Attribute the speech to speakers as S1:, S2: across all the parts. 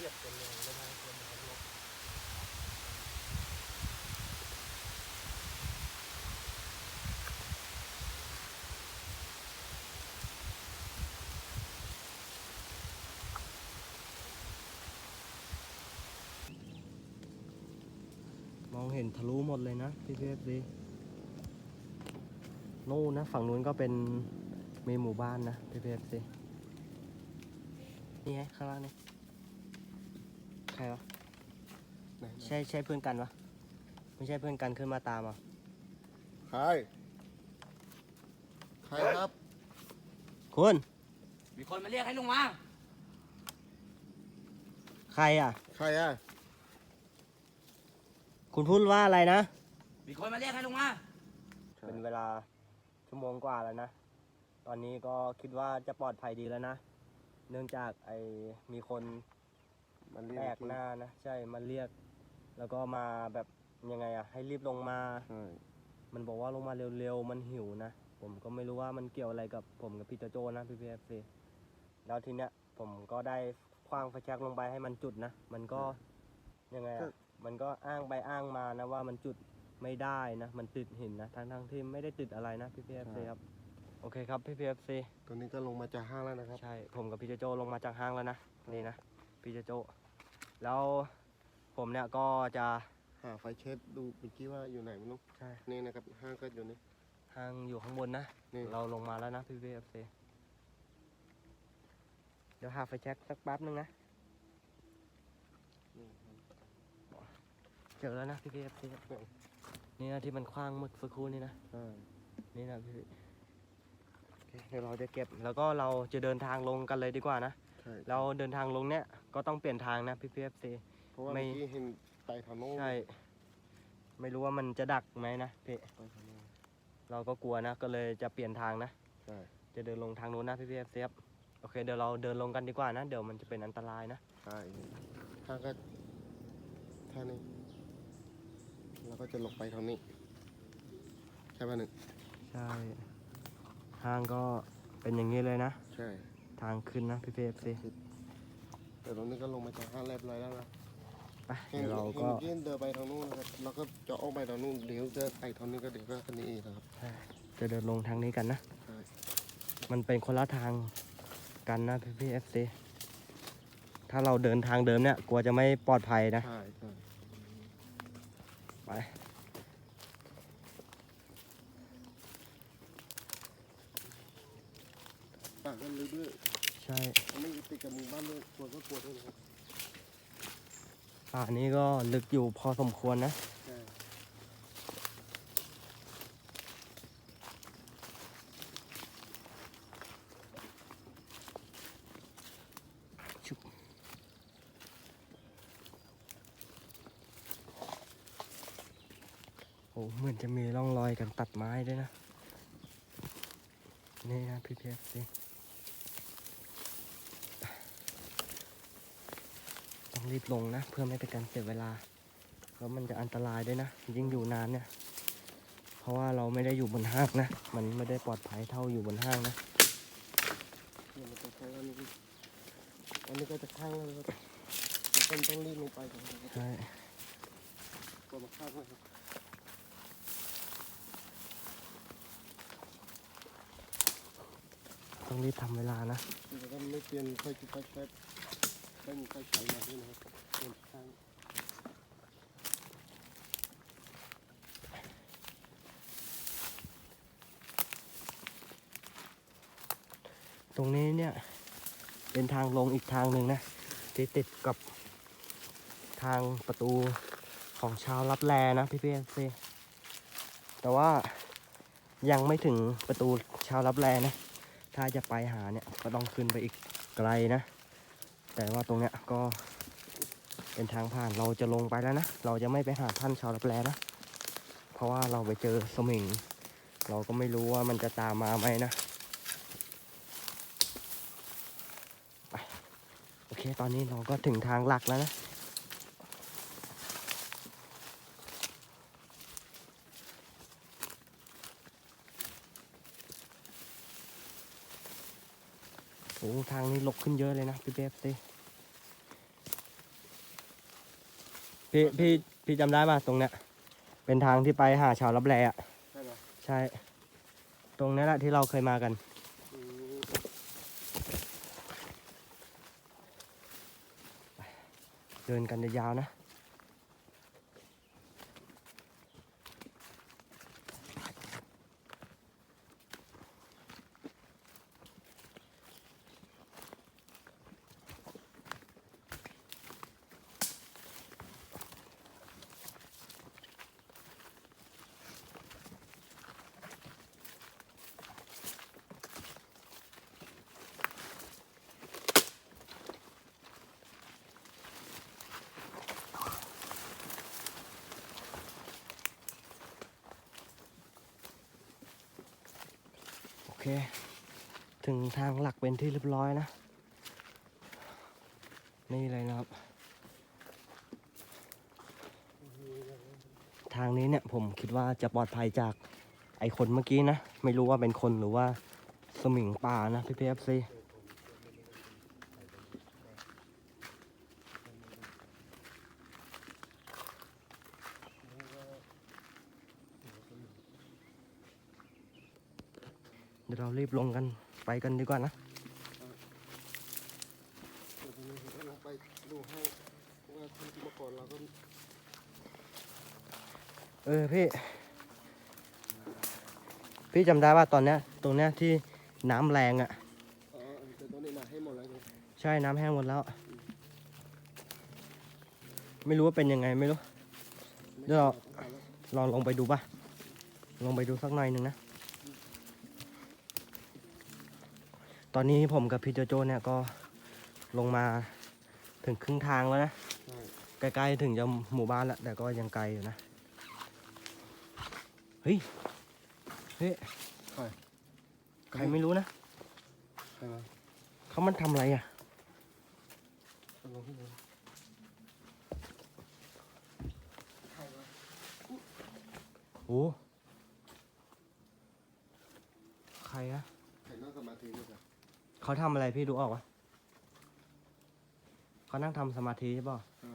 S1: ยียบกันเลยแล้วนะเพื่อนมันลบ
S2: มองเห็นทะลุหมดเลยนะพี่เพฟดีนู่นนะ ฝั่งนู้นก็เป็นมีหมู่บ้านนะพี่เพฟดีนี่ไงข้างล่างนี่ ครวะ
S1: ไหน
S2: ใช่ใช่เพื่อนกันวะไม่ใช่เพื่อนกันขึ้นมาตามอะ
S1: ใคร ใครครับ
S2: คุณ
S3: มีคนมาเรียกให้ลุงมา
S2: ใครอะ
S1: ใครอะ
S2: คุณพูดว่าอะไรนะ
S3: มีคนมาเรียกให้ลุงมา
S2: เป็นเวลาชั่วโมงกว่าแล้วนะ ตอนนี้ก็คิดว่าจะปลอดภัยดีแล้วนะ เนื่องจากไอมีคน
S1: มันเรี
S2: แป
S1: ย
S2: ล
S1: ก
S2: กหน้านะ ใช่มันเรียก แล้วก็มาแบบยังไงอะให้รีบลงมา
S1: ใช่
S2: มันบอกว่าลงมาเร็วๆ มันหิวนะ ผมก็ไม่รู้ว่ามันเกี่ยวอะไรกับผมกับพี่โจโจนะพี่พีเอฟซีแล้วทีเนี้ยผมก็ได้คว้างไฟแช็กลงไปให้มันจุดนะ มันก็ยังไงอะมันก็อ้างไปอ้างมานะว่ามันจุดไม่ได้นะ มันติดหินนะทั้งๆที่ไม่ได้ติดอะไรนะพี่พีเอฟซีครับ โอเคครับพี่พีเอฟซี
S1: ตอนนี้ก็ลงมาจากห้างแล้วนะครับ
S2: ใช่ ผมกับพี่โจโจลงมาจากห้างแล้วนะ นี่นะ พี่โจโจแล้วผมเนี่ยก็จะ
S1: หาไฟเช็ดดูเมื่อกี้ว่าอยู่ไหนไม่รู้
S2: ใช่
S1: นี่นะครับห้างก็อยู่นี่
S2: ห้างอยู่ข้างบนนะ
S1: นี่
S2: เราลงมาแล้วนะพี่พีเอฟซีเดี๋ยวหาไฟแช็กสักแป๊บนึงนะ
S1: นี่ครับ
S2: เจอแล้วนะพี่พีเอฟซีนี่นะที่มันคว้างหมึกสักครู่นี่นะ
S1: ใช่
S2: นี่นะพี่โอ เคเดี๋ยวเราจะเก็บแล้วก็เราจะเดินทางลงกันเลยดีกว่านะ
S1: ใช่
S2: เราเดินทางลงเนี่ยก็ต้องเปลี่ยนทางนะพี่พีเอฟซี
S1: เพราะว่า
S2: ไม่
S1: เมื่อกี้เห็นไต่ทางโน้น
S2: ใช่ ไม่รู้ว่ามันจะดักไหมนะพี่
S1: ไต่ทางโน้น
S2: เราก็กลัวนะ ก็เลยจะเปลี่ยนทางนะ
S1: ใช่
S2: จะเดินลงทางนู้นนะพี่พีเอฟซีครับโอเคเดี๋ยวเราเดินลงกันดีกว่านะ เดี๋ยวมันจะเป็นอันตรายนะ
S1: ใช่ห้างก็ท่านี้แล้วก็จะลงไปทางนี้ ใช่ป่ะหนึ่ง
S2: ใช่ ทางก็เป็นอย่างนี้เลยนะ
S1: ใช่
S2: ทางขึ้นนะพี่พีเอฟซี
S1: แต่ตรงนี้ก็ลงมาจากห้างเรียบร้อยแล้วนะ
S2: ไป
S1: เห็น
S2: เดี๋ยวเรา
S1: เห็น
S2: ก็
S1: เมื่อกี้เดินไปทางนู้นนะครับแล้วก็จะออกไปทางนู้นเดี๋ยวจะไต่ทางนี้ก็เดี๋ยวก็คันนี้เองนะครับ
S2: จะเดินลงทางนี้กันนะ
S1: ใช่
S2: มันเป็นคนละทางกันนะพี่พีเอฟซีถ้าเราเดินทางเดิมเนี่ย กลัวจะไม่ปลอดภัยนะ
S1: ใช่ใช่
S2: ไป
S1: ปากกันลึกด้วย
S2: ใช่
S1: มันไม่ติดกับหมู่บ้านด้วยกลัวก็กลัวด้วยนะครับ
S2: ป่านี้ก็ลึกอยู่พอสมควรนะ
S1: ใช่
S2: โอ้เหมือนจะมีร่องรอยกันตัดไม้ด้วยนะ นี่นะพี่พีเอฟซีต้อง รีบลงนะ เพื่อไม่เป็นการเสียเวลา แล้วมันจะอันตรายด้วยนะ ยิ่งอยู่นานเนี่ย เพราะว่าเราไม่ได้อยู่บนห้างนะ มันไม่ได้ปลอดภัยเท่าอยู่บนห้างนะ
S1: เนี่ยมันจะข้างอันนี้อันนี้ก็จะข้างแล้วนะครับต้องต้องรีบลงไปก่อนนะครับ
S2: ใช่
S1: กลัวมาข้างนะครับ
S2: ต้องรีบทำเวลานะ
S1: เดี๋ยวก็ไม่เปลี่ยนไฟจุดไฟแช็ก ไม่มีไฟฉายมาด้วยนะครับเปลี่ยนข้าง
S2: ตรงนี้เนี่ย เป็นทางลงอีกทางหนึ่งนะที่ติดกับทางประตูของชาวรับแลนะพี่เพีเอซีแต่ว่ายังไม่ถึงประตูชาวรับแลนะ ถ้าจะไปหาเนี่ยก็ต้องขึ้นไปอีกไกลนะ แต่ว่าตรงเนี้ยก็เป็นทางผ่านเราจะลงไปแล้วนะ เราจะไม่ไปหาท่านชาวรับแลนะ เพราะว่าเราไปเจอสมิง เราก็ไม่รู้ว่ามันจะตามมาไหมนะโอเค ตอนนี้เราก็ถึงทางหลักแล้วนะ ทางนี้ลกขึ้นเยอะเลยนะพี่เบฟสิพี่พี่พี่จำได้ป่ะตรงเนี้ย เป็นทางที่ไปหาชาวรับแลอะ
S1: ใช่ไหม
S2: ใช่ ตรงนี้แหละที่เราเคยมากัน
S1: อืม
S2: เดินกันยาวๆนะ ถึงทางหลักเป็นที่เรียบร้อยนะ นี่เลยนะครับ ทางนี้เนี่ยผมคิดว่าจะปลอดภัยจากไอคนเมื่อกี้นะ ไม่รู้ว่าเป็นคนหรือว่าสมิงป่านะพี่พีเอฟซีเดี๋ยวเรารีบลงกันไปกันดีกว่านะ
S1: เดี๋ยวผมจะลงไปดูให้ว่าที่เมื่อก่อนเราก็
S2: เออพี่ พี่จำได้ว่าตอนเนี้ยตรงเนี้ยที่น้ำแรงอะ่ะ
S1: อ๋อแต่ตอนนี้นะให้หมดแล้วไง
S2: ใช่น้ำแห้งหมดแล้ว ไม่รู้ว่าเป็นยังไงไม่รู้ เดี๋ยวลองลงไปดูป่ะ ลงไปดูสักหน่อยหนึ่งนะ ตอนนี้ผมกับพี่โจโจเนี่ยก็ลงมาถึงครึ่งทางแล้วนะ
S1: ใช่
S2: ใกล้ๆถึงจะหมู่บ้านแล้วแต่ก็ยังไกลอยู่นะ เฮ้ย เฮ้ย
S1: ใคร
S2: ใครไม่รู้นะ
S1: ใครวะ
S2: เขามันทำอะไรอะ
S1: เอาลงที่ไหนใครวะ
S2: โอ้ใครอะ
S1: ใครนั่งสมาธิด้วยกัน
S2: เขาทำอะไรพี่ดูออกวะเขานั่งทำสมาธิใช่ป่ะ
S1: ใช่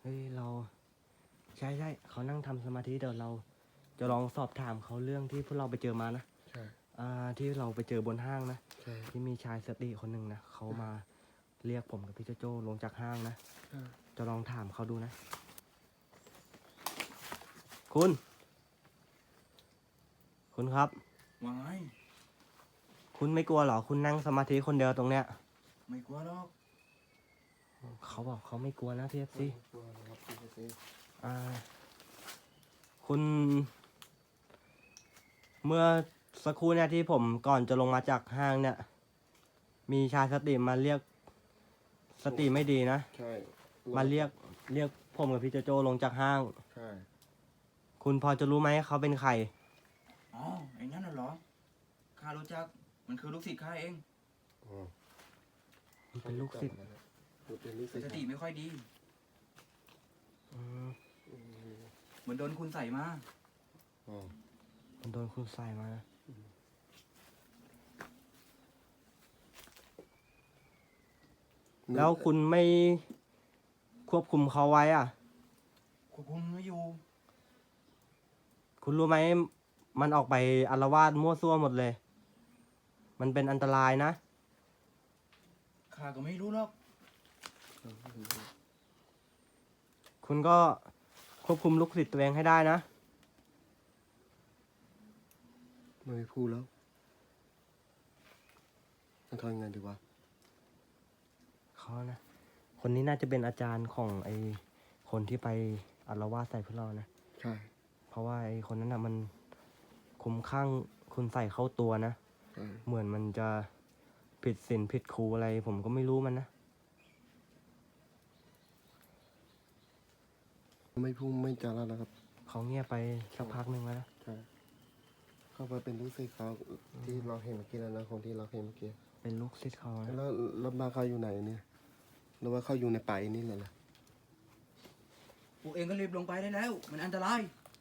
S2: เฮ้ยเรา ใช่ใช่เขานั่งทำสมาธิเดี๋ยวเรา จะลองสอบถามเขาเรื่องที่พวกเราไปเจอมานะ
S1: ใช่
S2: อ่าที่เราไปเจอบนห้างนะ
S1: ใช่
S2: ที่มีชายสติคนหนึ่งนะเขามาเรียกผมกับพี่โจโจ้ลงจากห้างนะ
S1: ใช่
S2: จะลองถามเขาดูนะ คุณ คุณครับ
S3: ว่าไง
S2: คุณไม่กลัวเหรอ คุณนั่งสมาธิคนเดียวตรงเนี้ย
S3: ไม่กลัวหรอก
S2: เขาบอกเขาไม่กลัวนะพี่เอฟซี
S1: กลัวนะครับพี่เอฟซี
S2: อ่า คุณ เมื่อสักครู่เนี่ยที่ผมก่อนจะลงมาจากห้างเนี่ย มีชายสติมาเรียกสติไม่ดีนะ
S1: ใช่
S2: มาเรียกเรียกผมกับพี่โจโจลงจากห้าง
S1: ใช่
S2: คุณพอจะรู้ไหมเขาเป็นใคร
S3: อ๋อไอ้นั่นน่ะเหรอข้ารู้จักมันคือลูกศิษย์ข้าเอง
S1: อ๋อ
S2: มันเป็นลูกศิษย์
S1: เป็นลูกศิ
S3: แต่
S1: ษย์
S3: สติไม่ค่อยดี
S2: อืม
S1: อืม
S3: เหมือนโดนคุณใส่มา
S1: อ๋อ
S2: มันโดนคุณใส่มานะแล้วคุณไม่ควบคุมเขาไว้อะ
S3: ควบคุมไม่อยู่
S2: คุณรู้ไหม มันออกไปอารวาสมั่วซั่วหมดเลย มันเป็นอันตรายนะ
S3: ข้าก็ไม่รู้หรอก
S2: คุณก็ควบคุมลูกศิษย์ตัวเองให้ได้นะ
S1: ไม่พูดแล้วจะทำยังไงดีวะ
S2: เขานะ คนนี้น่าจะเป็นอาจารย์ของไอคนที่ไปอารวาสใส่พวกเรานะ
S1: ใช่
S2: เพราะว่าไอคนนั้นนะมัน คุ้มข้างคุณใส่เข้าตัวนะ
S1: ใช่
S2: เหมือนมันจะผิดศีลผิดครูอะไร ผมก็ไม่รู้มันนะ
S1: ไม่พูดไม่จาแล้วนะครับ
S2: เขาเงียบไปสักพักหนึ่งแล้วนะ
S1: ใช่เข้าไปเป็นลูกศิษย์เขาที่เราเห็นเมื่อกี้แล้วนะคนที่เราเห็นเมื่อกี้
S2: เป็นลูกศิษย์เขานะ
S1: แล้วแล้วบ้านเขาอยู่ไหนเนี่ยหรือว่าเขาอยู่ในป่านี่เลยล่ะ
S3: พวกเองก็รีบลงไปได้แล้ว มันอันตราย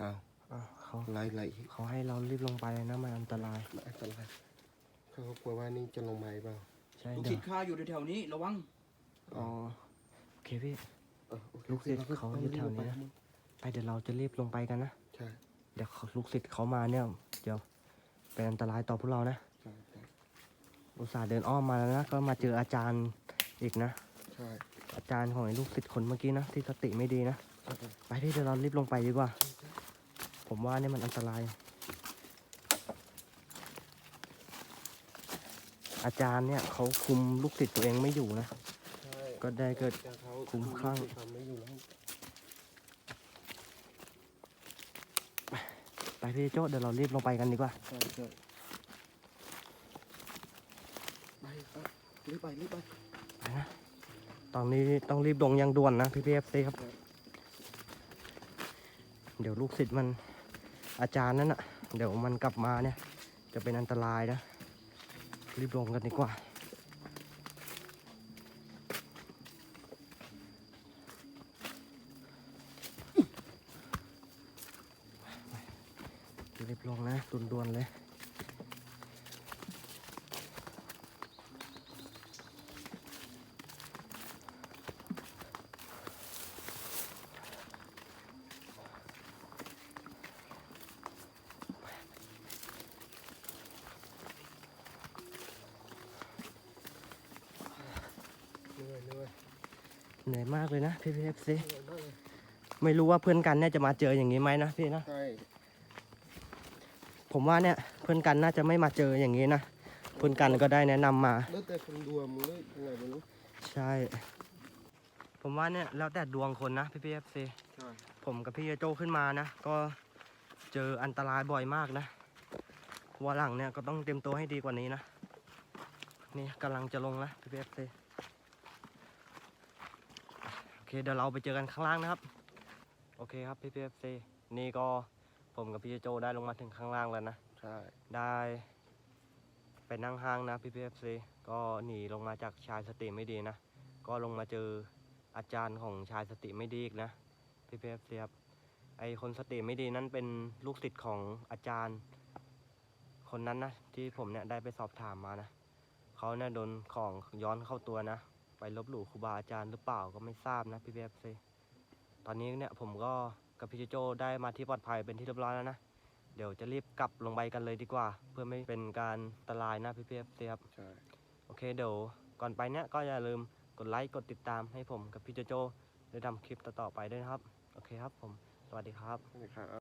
S1: อ้าว
S2: อะ เขา
S1: ไล่ไล่
S2: เขาให้เรารีบลงไปนะมันอันตราย
S1: อันตรายเขาก็กลัวว่านี่จะลงมาอีกเปล่า
S2: ใช่
S3: ลูก
S2: เดี๋
S3: ศิ
S2: ยว
S3: ษย์ข้าอยู่แถวๆนี้ระวัง
S2: อ๋อโอเคพี่
S1: เออโอค
S2: ลูกศิษย์
S1: ร
S2: เขา
S1: ต้อง
S2: อยู่แถวนี้
S1: รีบ
S2: นะ
S1: ไป
S2: ไปเดี๋ยวเราจะรีบลงไปกันนะ
S1: ใช่
S2: เดี๋ยวเขาลูกศิษย์เขามาเนี่ยเดี๋ยวเป็นอันตรายต่อพวกเรานะ
S1: ใช่ใช่
S2: อุตส่าห์เดินอ้อมมาแล้วนะก็มาเจออาจารย์อีกนะ
S1: ใช่
S2: อาจารย์ของไอ้ลูกศิษย์คนเมื่อกี้นะที่สติไม่ดีนะ
S1: ใช่ใช่
S2: ไปที่เดี๋ยวเรารีบลงไปดีกว่า ผมว่าเนี่ยมันอันตราย อาจารย์เนี่ยเขาคุมลูกศิษย์ตัวเองไม่อยู่นะ
S1: ใช่
S2: ก็ได้เกิด
S1: แต่เขา
S2: คุ้มคลั่ง
S1: ทำไม่อยู่แล้ว
S2: ไปพี่โจ้เดี๋ยวเรารีบลงไปกันดีกว่า
S1: ใช่ใช่ไปครับรีบไปรีบไป
S2: ไปนะตอนนี้ต้องรีบลงอยังด่วนนะพี่พีเอฟซีครับ เดี๋ยวลูกศิษย์มัน อาจารย์นั่นอะเดี๋ยวมันกลับมาเนี่ย จะเป็นอันตรายนะ รีบลงกันดีกว่า รีบลงนะด่วนๆเลย
S1: เหนื่อยเหนื่อย
S2: เห นื่อยมากเลยนะพี่พีเอฟซี
S1: เหนื่อยมากเลย
S2: ไม่รู้ว่าเพื่อนกันเนี่ยจะมาเจออย่างนี้ไหมนะพี่นะ
S1: ใช่
S2: ผมว่าเนี่ยเพื่อนกันน่าจะไม่มาเจออย่างนี้นะเพื่อนกันก็ได้แนะนำมา
S1: แล้วแต่คนดูอะมึงเลยยังไงไม่รู้
S2: ใช่ ผมว่าเนี่ยแล้วแต่ดวงคนนะพี่พีเอฟซี
S1: ใช่
S2: ผมกับพี่โจขึ้นมานะก็เจออันตรายบ่อยมากนะวันหลังเนี่ยก็ต้องเตรียมตัวให้ดีกว่านี้นะนี่กำลังจะลงแล้วพี่พีเอฟซีโอ เคเดี๋ยวเราไปเจอกันข้างล่างนะครับ โอเคครับพี่พีเอฟซีนี่ก็ผมกับพี่โจได้ลงมาถึงข้างล่างแล้วนะ
S1: ใช่
S2: ได้ไปนั่งห้างนะพี่พีเอฟซีก็หนีลงมาจากชายสติไม่ดีนะ ก็ลงมาเจออาจารย์ของชายสติไม่ดีอีกนะพี่พีเอฟซีครับไอคนสติไม่ดีนั้นเป็นลูกศิษย์ของอาจารย์ คนนั้นนะที่ผมเนี่ยได้ไปสอบถามมานะเขาเนี่ยโดนของย้อนเข้าตัวนะไป ลบหลู่ครูบาอาจารย์หรือเปล่าก็ไม่ทราบนะพี่พีเอฟซีตอนนี้เนี่ยผมก็กับพี่โจได้มาที่ปลอดภัยเป็นที่เรียบร้อยแล้วนะเดี๋ยวจะรีบกลับลงไปกันเลยดีกว่า เพื่อไม่เป็นการอันตรายนะพี่เพียบครับ
S1: ใช่
S2: โอเคเดี๋ยวก่อนไปเนี้ยก็อย่าลืมกดไลค์กดติดตามให้ผมกับพี่โจโจได้ทำคลิปต่อๆไปด้วยนะครับ โอเคครับผมสวัสดีครับ
S1: นี่ครับ